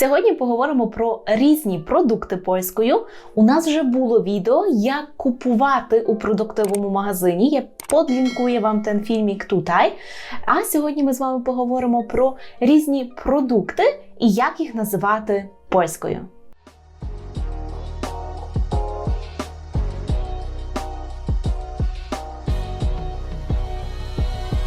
Сьогодні поговоримо про різні продукти польською. У нас вже було відео, як купувати у продуктовому магазині. Я подлінкую вам ten фільмік тутай. А сьогодні ми з вами поговоримо про різні продукти і як їх називати польською.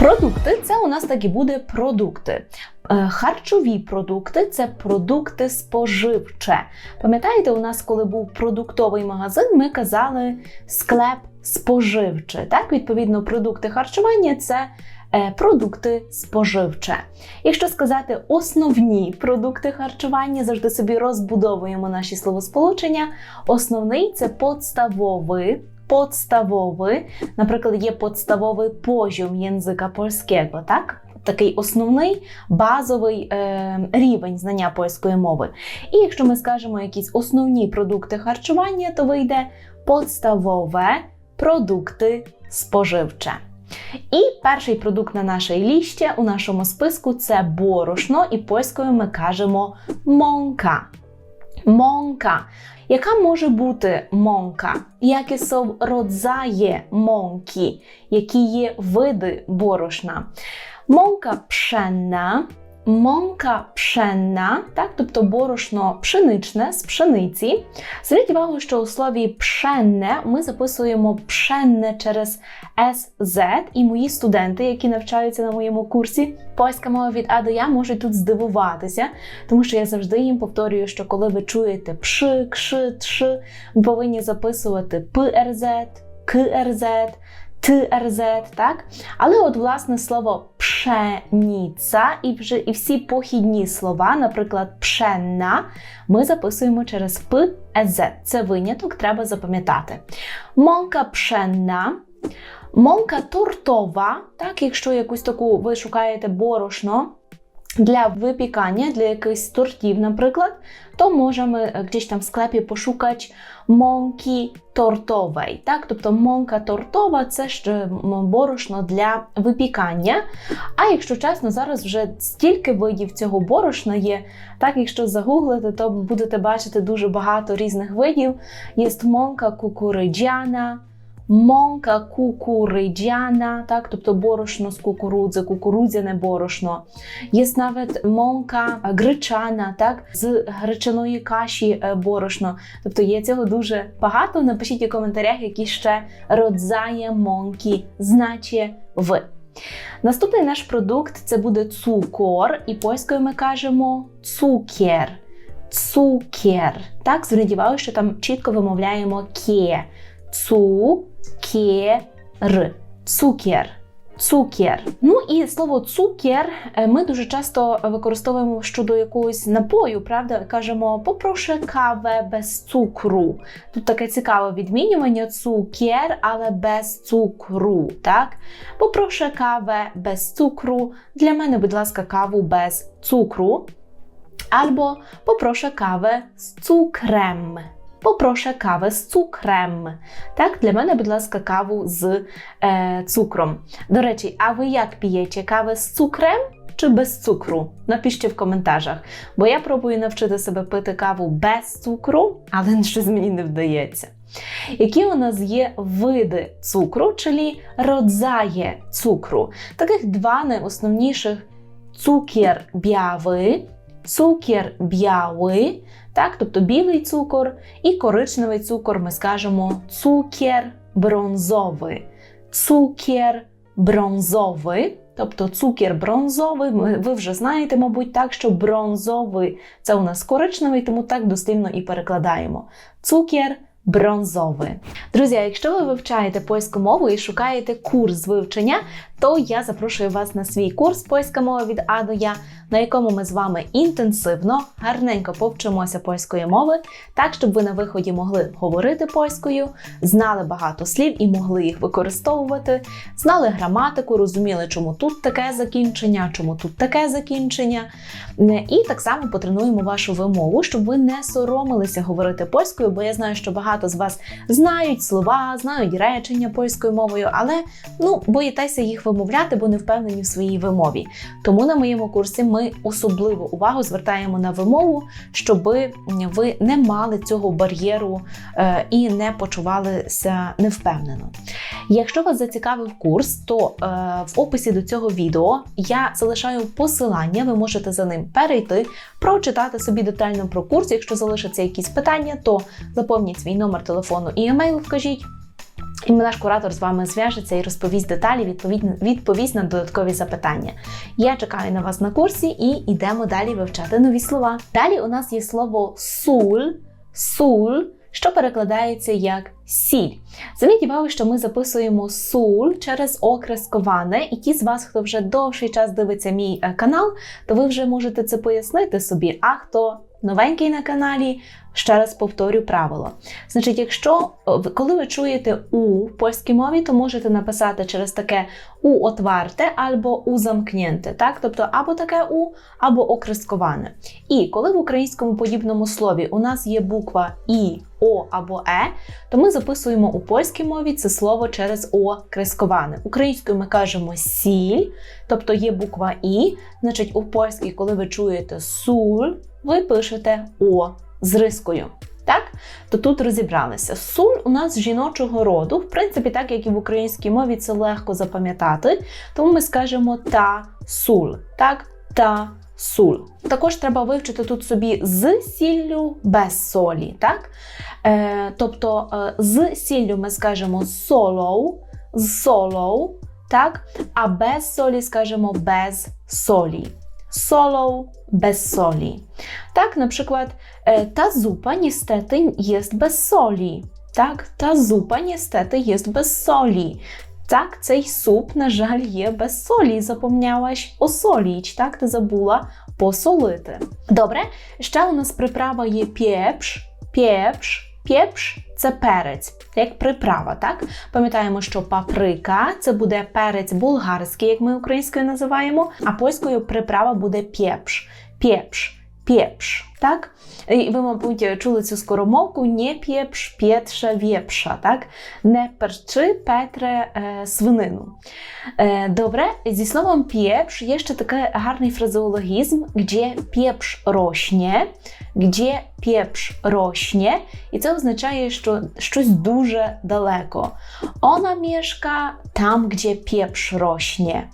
Продукти це у нас так і буде продукти. Е, Харчові продукти це продукти споживче. Пам'ятаєте, у нас, коли був продуктовий магазин, ми казали склеп споживче. Так, відповідно, продукти харчування це е, продукти споживче. Якщо сказати основні продукти харчування, завжди собі розбудовуємо наші словосполучення. Основний це podstawowy, podstawowy, наприклад, є podstawowy poziom języka polskiego, так? Такий основний базовий е, рівень знання польської мови. І якщо ми скажемо якісь основні продукти харчування, то вийде podstawowe продукти споживче. І перший продукт на нашій лісті у нашому списку це борошно, і польською ми кажемо монка. Монка. Яка може бути монка? Які są rodzaje монкі, Які є види борошна? Монка пшенна, Монка пшенна, так, тобто борошно пшеничне з пшениці. Зверніть увагу, що у слові пшенне ми записуємо пшенне через СЗ, і мої студенти, які навчаються на моєму курсі польська мова від А до Я, можуть тут здивуватися, тому що я завжди їм повторюю, що коли ви чуєте пши, кши, тши, ви повинні записувати ПРЗ, КРЗ. ТРЗ, так? Але от власне слово пшеніця і і всі похідні слова, наприклад, пшенна, ми записуємо через П, ЕЗ. Це виняток, треба запам'ятати. Монка пшенна. Монка тортова, так, якщо якусь таку ви шукаєте борошно для випікання, для якихось тортів, наприклад, то можемо gdzieś там в скlepі пошукати монки тортової. Так? Тобто монка тортова це ж борошно для випікання. А якщо чесно, зараз вже стільки видів цього борошна є. Так, якщо загуглити, то будете бачити дуже багато різних видів. Є монка кукуридзяна, Монка кукуридзяна, так, тобто борошно з кукурудзи, кукурудзяне борошно. Є навіть монка гречана, так, з гречаної каші борошно. Тобто є цього дуже багато. Напишіть у коментарях, які ще родзає монки значить ви. Наступний наш продукт це буде цукор, і польською ми кажемо цукер. Цукер. Так, зверніть увагу, що там чітко вимовляємо ке. Цукер. Цукер. Цукер. Ну і слово цукер ми дуже часто використовуємо щодо якогось напою, правда? Кажемо, попрошу каве без цукру. Тут таке цікаве відмінювання цукер, але без цукру. так? Попрошу каве без цукру. Для мене, будь ласка, каву без цукру. Або попрошу каве з цукрем. Попрошу кавę з цукрем. Так, для мене, будь ласка, каву з е, цукром. До речі, а ви як п'єте каву з цукрем чи без цукру? Напишіть в коментарях, бо я пробую навчити себе пити каву без цукру, але щось мені не вдається. Які у нас є види цукру, czyli rodzaje цукру? Таких два найосновніших цукер biały, цукер biały, так, тобто білий цукор і коричневий цукор ми скажемо цукер бронзовий. Цукер бронзовий, тобто цукер бронзовий, ви вже знаєте, мабуть, так, що бронзовий це у нас коричневий, тому так дослівно і перекладаємо. Цукер бронзовий. Друзі, якщо ви вивчаєте польську мову і шукаєте курс вивчення, то я запрошую вас на свій курс Польська мова від А до Я, на якому ми з вами інтенсивно, гарненько повчимося польської мови, так, щоб ви на виході могли говорити польською, знали багато слів і могли їх використовувати, знали граматику, розуміли, чому тут таке закінчення, чому тут таке закінчення. І так само потренуємо вашу вимову, щоб ви не соромилися говорити польською, бо я знаю, що багато багато з вас знають слова, знають речення польською мовою, але ну боїтеся їх вимовляти, бо не впевнені в своїй вимові. Тому на моєму курсі ми особливу увагу звертаємо на вимову, щоб ви не мали цього бар'єру е, і не почувалися невпевнено. Якщо вас зацікавив курс, то е, в описі до цього відео я залишаю посилання, ви можете за ним перейти, прочитати собі детально про курс. Якщо залишаться якісь питання, то заповніть свій номер телефону і емейл, вкажіть. І наш куратор з вами зв'яжеться і розповість деталі, відповідь, відповість на додаткові запитання. Я чекаю на вас на курсі і йдемо далі вивчати нові слова. Далі у нас є слово суль, суль, що перекладається як сіль. Зверніть увагу, що ми записуємо суль через окресковане, і ті з вас, хто вже довший час дивиться мій е, канал, то ви вже можете це пояснити собі. А хто новенький на каналі, ще раз повторю правило. Значить, якщо коли ви чуєте у в польській мові, то можете написати через таке у отварте або у замкнєнте, так? Тобто або таке у, або окресковане. І коли в українському подібному слові у нас є буква І, О або Е, то ми записуємо у польській мові це слово через О кресковане. Українською ми кажемо сіль, тобто є буква І, значить у польській, коли ви чуєте суль, ви пишете О з рискою. Так? То тут розібралися. Суль у нас жіночого роду, в принципі, так як і в українській мові, це легко запам'ятати, тому ми скажемо та суль. Так? Та суль. Також треба вивчити тут собі з сіллю без солі. Так? Е, Тобто е, з сіллю ми скажемо солоу, з солоу, так? а без солі скажемо без солі. Solą bez soli. Tak, na przykład ta zupa niestety jest bez soli. Так, та зупа niestety jest без солі. Так, цей суп, на жаль, є без солі. Запомнялась осоліч, так, ти забула посолити. Добре, ще у нас приправа є пєпш, пєпш, Пєпш це перець, як приправа, так? Пам'ятаємо, що паприка це буде перець болгарський, як ми українською називаємо, а польською приправа буде пєпш. Пєпш. Пєпш, так? І ви, мабуть, чули цю скоромовку не пєпш, п'єтша, вєпша, так? Не перчи, Петре, е, свинину. Е, добре, зі словом пєпш є ще такий гарний фразеологізм, де пєпш роśnie, де пєпш роśnie, і це означає, що щось дуже далеко. Вона мешка там, де пєпш роśnie.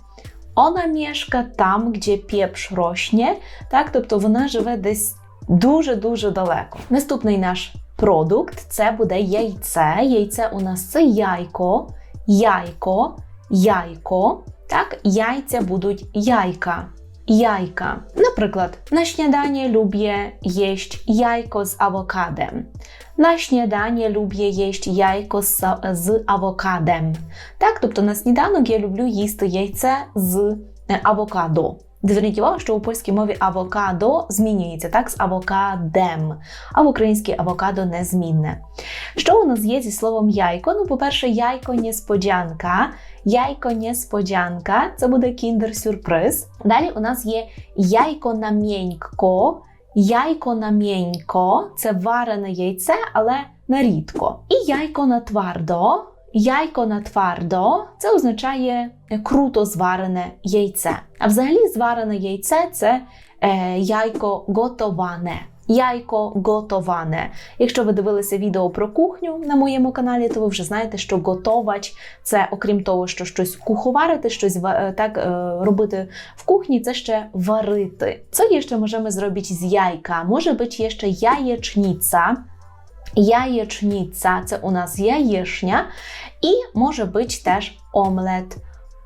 Ona mieszka tam, gdzie pieprz rośnie, так, тобто вона живе десь дуже-дуже далеко. Наступний наш продукт це буде яйце. Яйце у нас це яйко, яйко, яйко. Так, яйця будуть яйка. Яйка. Наприклад, на śniadanie lubię jeść jajko z awokadem. На śniadanie lubię jeść jajko з, з авокадем. Так, тобто на сніданок я люблю їсти яйце з авокадо. Зверніть увагу, що у польській мові авокадо змінюється так з авокадем, а в українській авокадо незмінне. Що у нас є зі словом яйко? Ну, по-перше, яйко несподянка. Яйко несподянка це буде кіндер-сюрприз. Далі у нас є яйко на м'єнько. Яйко на м'єнько це варене яйце, але на рідко. І яйко на твардо. Яйко на твардо це означає круто зварене яйце. А взагалі зварене яйце це е, яйко готоване. Яйко готоване. Якщо ви дивилися відео про кухню на моєму каналі, то ви вже знаєте, що готовач це, окрім того, що щось куховарити, щось так робити в кухні, це ще варити. Co jeszcze możemy zrobić z jajka? Może być jeszcze jajecznica. Jajecznica це у нас яєшня, і може бути теж омлет.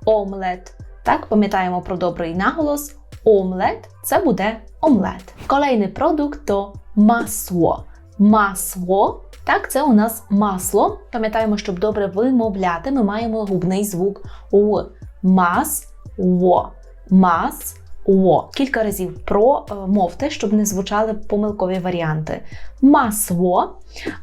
Омлет. Так, пам'ятаємо про добрий наголос. Омлет це буде омлет. Kolejny продукт то масло. Масло. Так, це у нас масло. Пам'ятаємо, щоб добре вимовляти, ми маємо губний звук У. Масло. Мас. О, кілька разів промовте, щоб не звучали помилкові варіанти. Масло.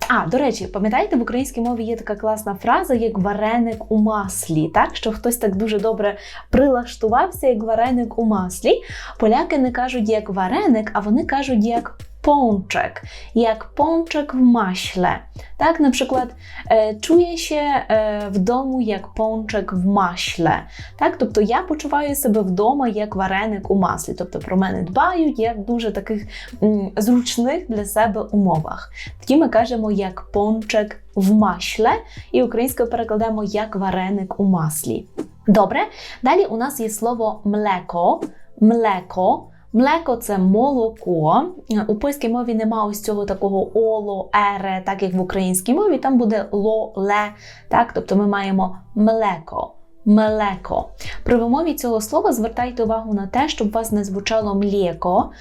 А, до речі, пам'ятаєте, в українській мові є така класна фраза, як вареник у маслі, так? Що хтось так дуже добре прилаштувався, як вареник у маслі. Поляки не кажуть як вареник, а вони кажуть як pączek, jak pączek w maśle. Tak, na przykład e, czuję się e, в domu як pączek в масле. Так, тобто я почуваю себе вдома як вареник у маслі. Тобто про мене дбають як в дуже таких м, зручних для себе умовах. Тоді ми кажемо як пончик в масле, і українською перекладемо як вареник у маслі. Добре, далі у нас є слово млеко. Млеко. Млеко це молоко. У польській мові нема ось цього такого оло, ере, так як в українській мові, там буде ло, ле. Так? Тобто ми маємо млеко. Млеко. При вимові цього слова звертайте увагу на те, щоб вас не звучало млєко.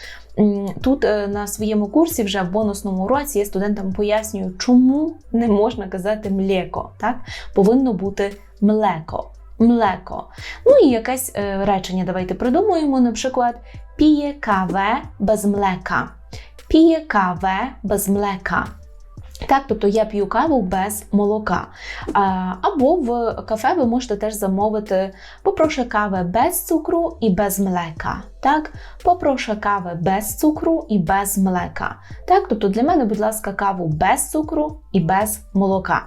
Тут е, на своєму курсі, вже в бонусному уроці, я студентам пояснюю, чому не можна казати млєко. Так? Повинно бути млеко. Млеко. Ну і якесь е, речення давайте придумаємо. Наприклад, піє каве без млека. Піє каве без млека. Так, тобто я п'ю каву без молока. Або в кафе ви можете теж замовити попрошу кави без цукру і без млека. Так, попрошу кави без цукру і без млека. Так, тобто для мене, будь ласка, каву без цукру і без молока.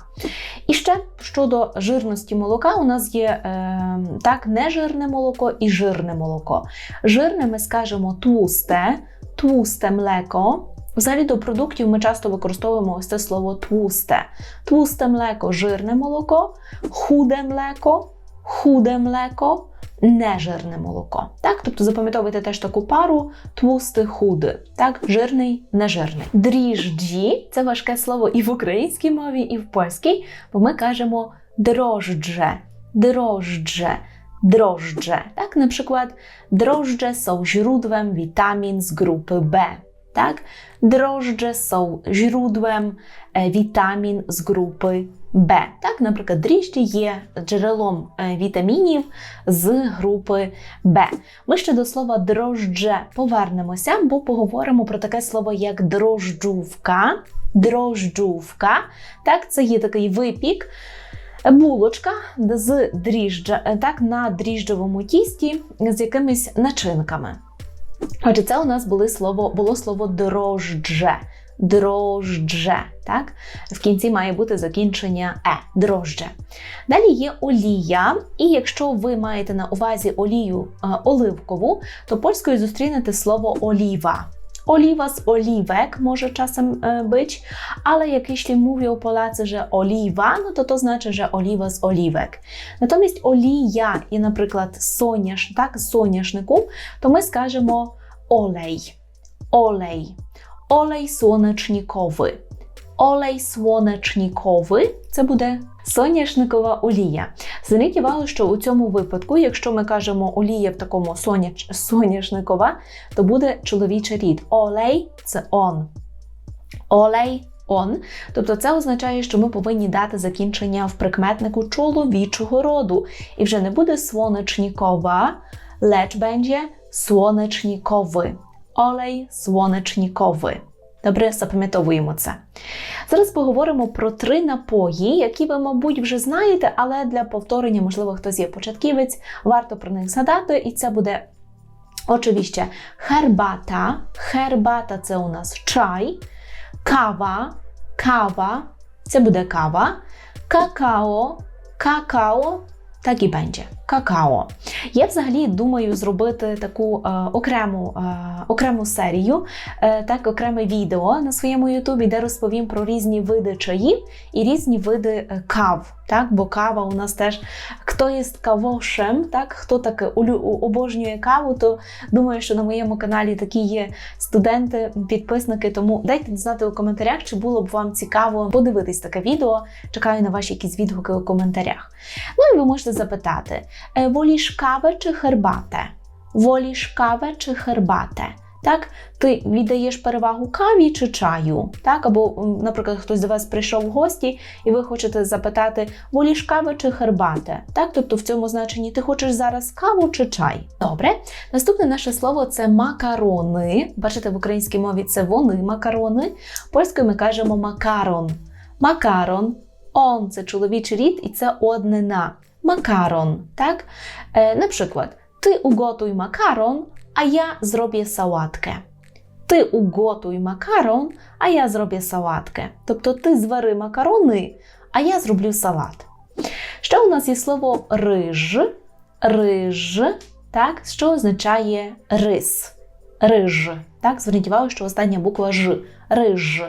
І ще щодо жирності молока, у нас є е, так, нежирне молоко і жирне молоко. Жирне ми скажемо твусте, твусте млеко. Взагалі до продуктів ми часто використовуємо ось це слово твусте. Твусте млеко жирне молоко, худе млеко, худе млеко, нежирне молоко. Так? Тобто запам'ятовуйте теж таку пару твусти худи. Так? Жирний, нежирний. Дріжджі це важке слово і в українській мові, і в польській, бо ми кажемо дрождже, дрождже. Drożdże. Tak, na przykład drożdże są źródłem witamin z grupy. Tak? Drożdże są źródłem witamin z групи Б. Так, наприклад, дріжджі є джерелом е, вітамінів з групи Б. Ми ще до слова дрождже повернемося, бо поговоримо про таке слово як дрожджувка. Дрожджувка. Так, це є такий випік. Булочка з дріжджа, е, так, на дріжджовому тісті з якимись начинками. Отже, це у нас було слово, було слово дрождже. Дрождже. Так? В кінці має бути закінчення е, дрождже. Далі є олія, і якщо ви маєте на увазі олію е, оливкову, то польською зустрінете слово оліва. Oliwa z oliwek może czasem e, być, ale jak jeśli mówią Polacy, że oliwa, no to to znaczy, że oliwa z oliwek. Natomiast olija i na przykład soniasz, tak, soniaszniku, to my skażemy olej. Olej. Olej słonecznikowy. Olej słonecznikowy це буде соняшникова олія. Зверніть увагу, що у цьому випадку, якщо ми кажемо олія в такому соняч... соняшникова, то буде чоловічий рід. Олей це он. Олей он. Тобто це означає, що ми повинні дати закінчення в прикметнику чоловічого роду. І вже не буде свонечнікова, lecz będzie słonecznikowy. Олей słonecznikowy. Добре, запам'ятовуємо це. Зараз поговоримо про три напої, які ви, мабуть, вже знаєте, але для повторення, можливо, хтось є початківець, варто про них згадати, і це буде, очевидно, herbata. Herbata – це у нас чай, кава, кава, це буде кава, какао, какао, так і będzie. Какао. Я взагалі думаю зробити таку е, окрему, е, окрему серію, е, так, окреме відео на своєму Ютубі, де розповім про різні види чаїв і різні види е, кав. Так, бо кава у нас теж хто є кавошем, так, хто таке обожнює каву, то думаю, що на моєму каналі такі є студенти, підписники. Тому дайте знати у коментарях, чи було б вам цікаво подивитись таке відео. Чекаю на ваші якісь відгуки у коментарях. Ну і ви можете запитати: воліш кавę чи herbatę? Воліш кавę чи herbatę? Так, ти віддаєш перевагу каві чи чаю? Так, або, наприклад, хтось до вас прийшов в гості, і ви хочете запитати, воліш кави чи хербати? Так, тобто в цьому значенні ти хочеш зараз каву чи чай? Добре. Наступне наше слово це макарони. Бачите, в українській мові це вони макарони. Польською ми кажемо макарон. Макарон. Он це чоловічий рід і це однина. Макарон. Так? Е, на przykład, макарон, а я зроблю сałatkę. Ти уготуй макарон, а я зроблю салатки. Тобто ти звари макарони, а я зроблю салат. Ще у нас є слово риж, риж, так, що означає рис. Риж. Так, зверніть увагу, що остання буква Ж. Риж.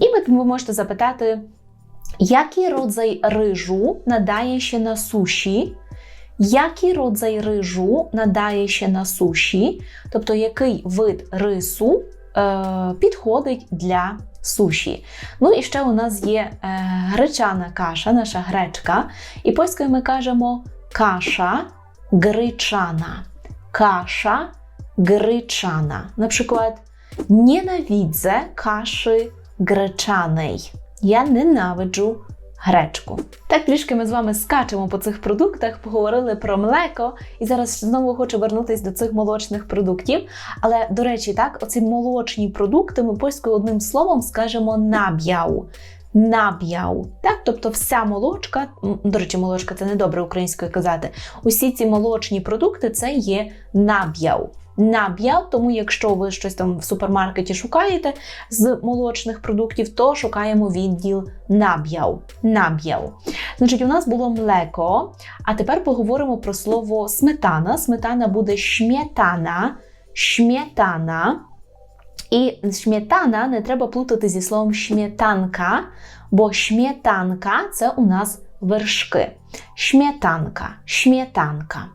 І ви можете запитати, який родзай рижу надає ще на суші? Який родзай рижу надає ще на суші? Тобто, який вид рису е, підходить для суші? Ну і ще у нас є е, гречана каша, наша гречка. І польською ми кажемо каша гречана. Каша. Na przykład nienawidzę kaszy гречаnej. Я ненавиджу гречку. Так трішки ми з вами скачемо по цих продуктах, поговорили про млеко, і зараз знову хочу вернутися до цих молочних продуктів. Але, до речі, так, оці молочні продукти ми польською одним словом скажемо наб'яу. Наб'яу. Так, тобто вся молочка, до речі, молочка це не добре українською казати. Усі ці молочні продукти це є наб'яу. Наб'яв, тому якщо ви щось там в супермаркеті шукаєте з молочних продуктів, то шукаємо відділ наб'яв. Наб'яв. Значить, у нас було млеко, а тепер поговоримо про слово сметана. Сметана буде шмєтана, шмєтана. І шмєтана не треба плутати зі словом шмєтанка, бо шмєтанка це у нас вершки. Шмєтанка, шмєтанка.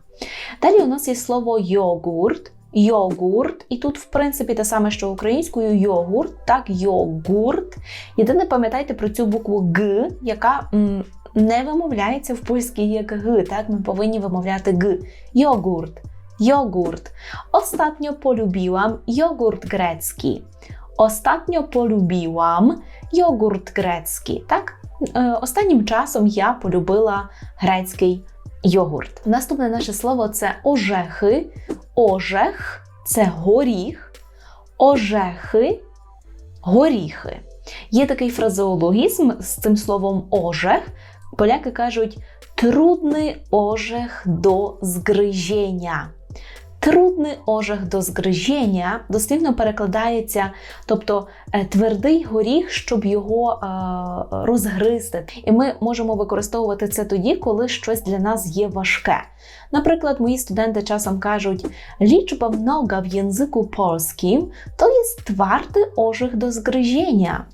Далі у нас є слово йогурт. Йогурт, і тут, в принципі, те саме, що українською йогурт, так, йогурт. Єдине, пам'ятайте про цю букву Г, яка м, не вимовляється в польській як Г. Так, ми повинні вимовляти Г. Йогурт. Йогурт. Ostatnio polubiłam jogurt grecki. Ostatnio polubiłam jogurt grecki. Так? Е, Останнім часом я полюбила грецький йогурт. Наступне наше слово це ожехи. Ожех це горіх. Ожехи горіхи. Є такий фразеологізм з цим словом ожех. Поляки кажуть трудний ожех до згриження. Трудний ожех до згриження дослівно перекладається, тобто е, твердий горіх, щоб його е, розгризти. І ми можемо використовувати це тоді, коли щось для нас є важке. Наприклад, мої студенти часом кажуть, liczba mnoga w języku polskim to jest twardy orzech do zgryzienia.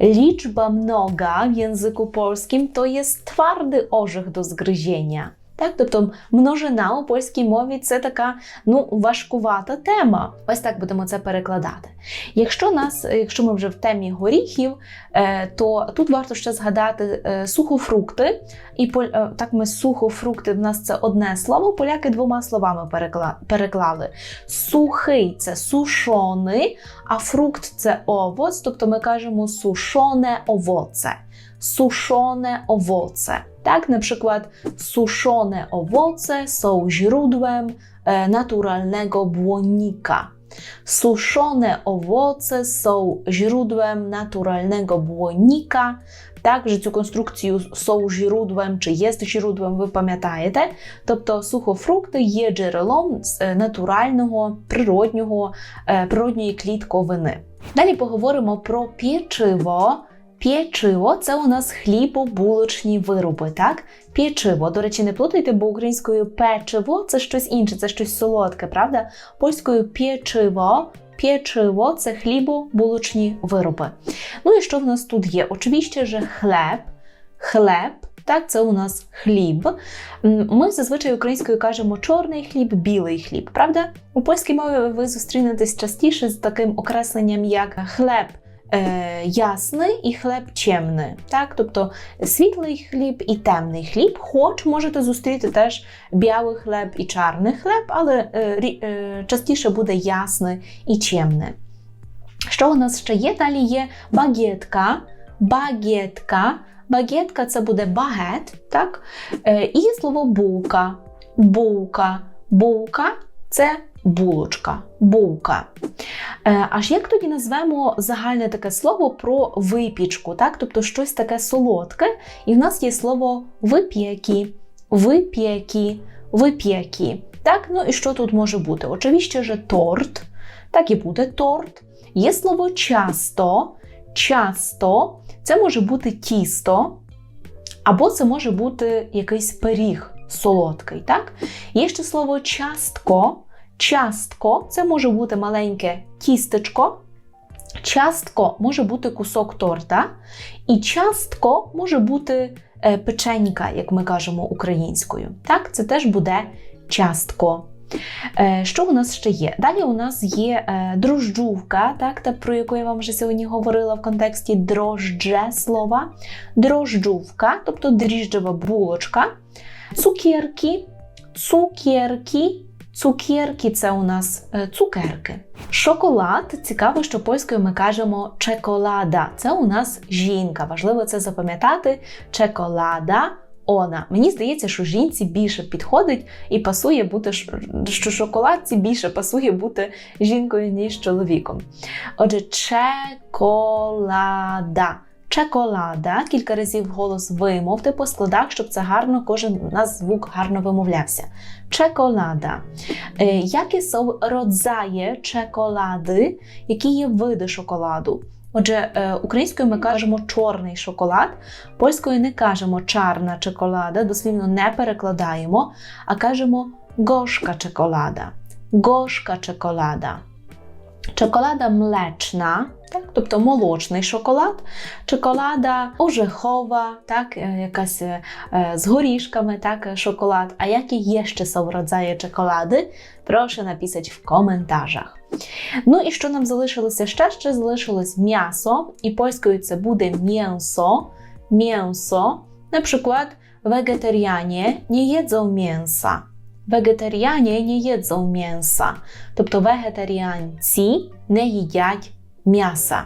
Liczba mnoga w języku polskim to jest twardy orzech do zgryzienia. Так, тобто множина у польській мові це така ну важкувата тема. Ось так будемо це перекладати. Якщо нас, якщо ми вже в темі горіхів, е, то тут варто ще згадати е, сухофрукти. І е, так ми сухофрукти в нас це одне слово. Поляки двома словами переклали. Сухий це сушоний, а фрукт це овоц, тобто ми кажемо сушоне овоце. Suszone owoce. Tak, na przykład suszone owoce są źródłem e, naturalnego błonnika. Suszone owoce są źródłem naturalnego błonnika. Так, że цю конструкцію są źródłem, чи є źródłem, ви пам'ятаєте. Тобто сухофрукти є джерелом з, е, натурального, природнього, е, природньої клітковини. Далі поговоримо про печиво. Печиво це у нас хлібобулочні вироби, так? Печиво. До речі, не плутайте, бо українською печиво це щось інше, це щось солодке, правда? Польською печиво. Печиво це хлібобулочні вироби. Ну і що в нас тут є? Очевидно, що хлеб, хлеб, так, це у нас хліб. Ми зазвичай українською кажемо чорний хліб, білий хліб, правда? У польській мові ви зустрінетесь частіше з таким окресленням, як хлеб е, ясний і хлеб чемний. Так? Тобто світлий хліб і темний хліб, хоч можете зустріти теж білий хліб і чорний хліб, але е, е, частіше буде ясний і чемний. Що у нас ще є? Далі є багетка. Багетка. Багетка це буде багет, так? Е, і слово булка. Булка. Булка це булочка. Булка. Е, Аж як тоді назвемо загальне таке слово про випічку, так? тобто щось таке солодке, і в нас є слово вип'які, вип'які, вип'які. Так, ну і що тут може бути? Очевидно, що торт, так і буде торт. Є слово часто. Часто це може бути тісто, або це може бути якийсь пиріг солодкий. Так? Є ще слово частко. Частко це може бути маленьке тістечко. Частко може бути кусок торта, і частко може бути е, печенька, як ми кажемо українською. Так, це теж буде частко. Е, Що у нас ще є? Далі у нас є е, дрожджувка, так, та про яку я вам вже сьогодні говорила в контексті дрождже слова. Дрожджувка, тобто дріжджева булочка, цукерки, цукерки. Цукерки це у нас е, цукерки. Шоколад цікаво, що польською ми кажемо чеколада. Це у нас жінка. Важливо це запам'ятати. Чеколада. Она. Мені здається, що жінці більше підходить і пасує бути що шоколадці більше пасує бути жінкою, ніж чоловіком. Отже, чеколада. Чеколада. Кілька разів голос вимовте по складах, щоб це гарно, кожен у нас звук гарно вимовлявся. Е, Які są rodzaje чеколади, які є види шоколаду? Отже, е, українською ми кажемо чорний шоколад, польською не кажемо чарна чоколада, дослівно не перекладаємо, а кажемо гошка чоколада. Гошка чоколада. Чоколада млечна, так, тобто молочний шоколад, чоколада орехова, так, е, якась е, е, з горішками, так, е, шоколад. А які є ще są rodzaje czekolaди? Proszę napisać w komentarzach. Ну і що нам залишилося ще? Ще залишилось м'ясо, і польською це буде mięso. Mięso. Na przykład wegetarianie nie jedzą mięsa. Wegetarianie nie jedzą mięsa. Тобто вегетаріанці не їдять м'яса.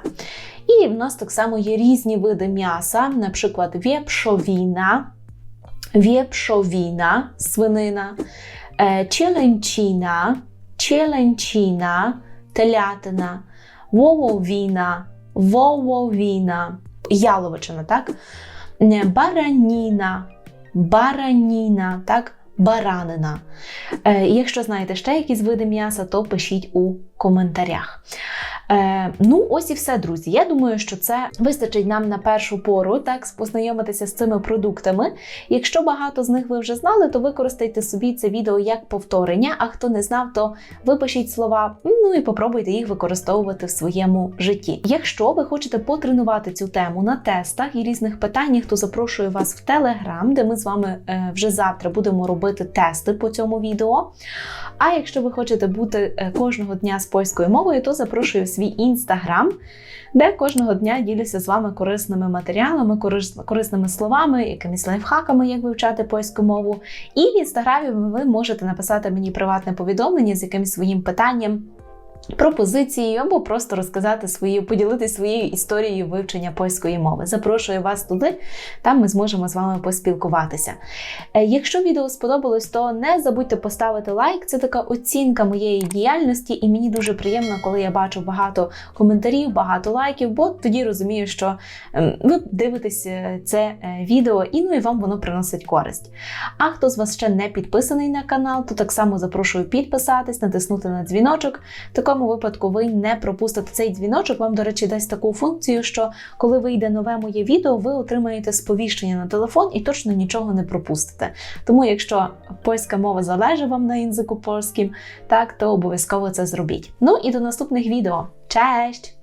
І в нас так само є різні види м'яса, наприклад, вєпшовіна, вєпшовіна, свинина, е, челенчина, челенчина, телятина, вововіна, вововіна, яловичина, так? Е, Бараніна, бараніна? Баранина. Е, якщо знаєте ще якісь види м'яса, то пишіть у коментарях. Е, ну, ось і все, друзі. Я думаю, що це вистачить нам на першу пору, так, познайомитися з цими продуктами. Якщо багато з них ви вже знали, то використайте собі це відео як повторення. А хто не знав, то випишіть слова, ну і попробуйте їх використовувати в своєму житті. Якщо ви хочете потренувати цю тему на тестах і різних питаннях, то запрошую вас в Телеграм, де ми з вами е, вже завтра будемо робити тести по цьому відео. А якщо ви хочете бути е, кожного дня з польською мовою, то запрошую свій інстаграм, де кожного дня ділюся з вами корисними матеріалами, корис- корисними словами, якимись лайфхаками, як вивчати польську мову. І в інстаграмі ви можете написати мені приватне повідомлення з якимось своїм питанням. Пропозицією або просто розказати свої, поділитися своєю історією вивчення польської мови. Запрошую вас туди, там ми зможемо з вами поспілкуватися. Е, Якщо відео сподобалось, то не забудьте поставити лайк. Це така оцінка моєї діяльності, і мені дуже приємно, коли я бачу багато коментарів, багато лайків, бо тоді розумію, що ем, ви дивитесь е, це е, відео і ну і вам воно приносить користь. А хто з вас ще не підписаний на канал, то так само запрошую підписатись, натиснути на дзвіночок. В такому випадку ви не пропустите цей дзвіночок. Вам, до речі, дасть таку функцію, що коли вийде нове моє відео, ви отримаєте сповіщення на телефон і точно нічого не пропустите. Тому, якщо польська мова залежить вам на язику польським, так то обов'язково це зробіть. Ну і до наступних відео. Честь!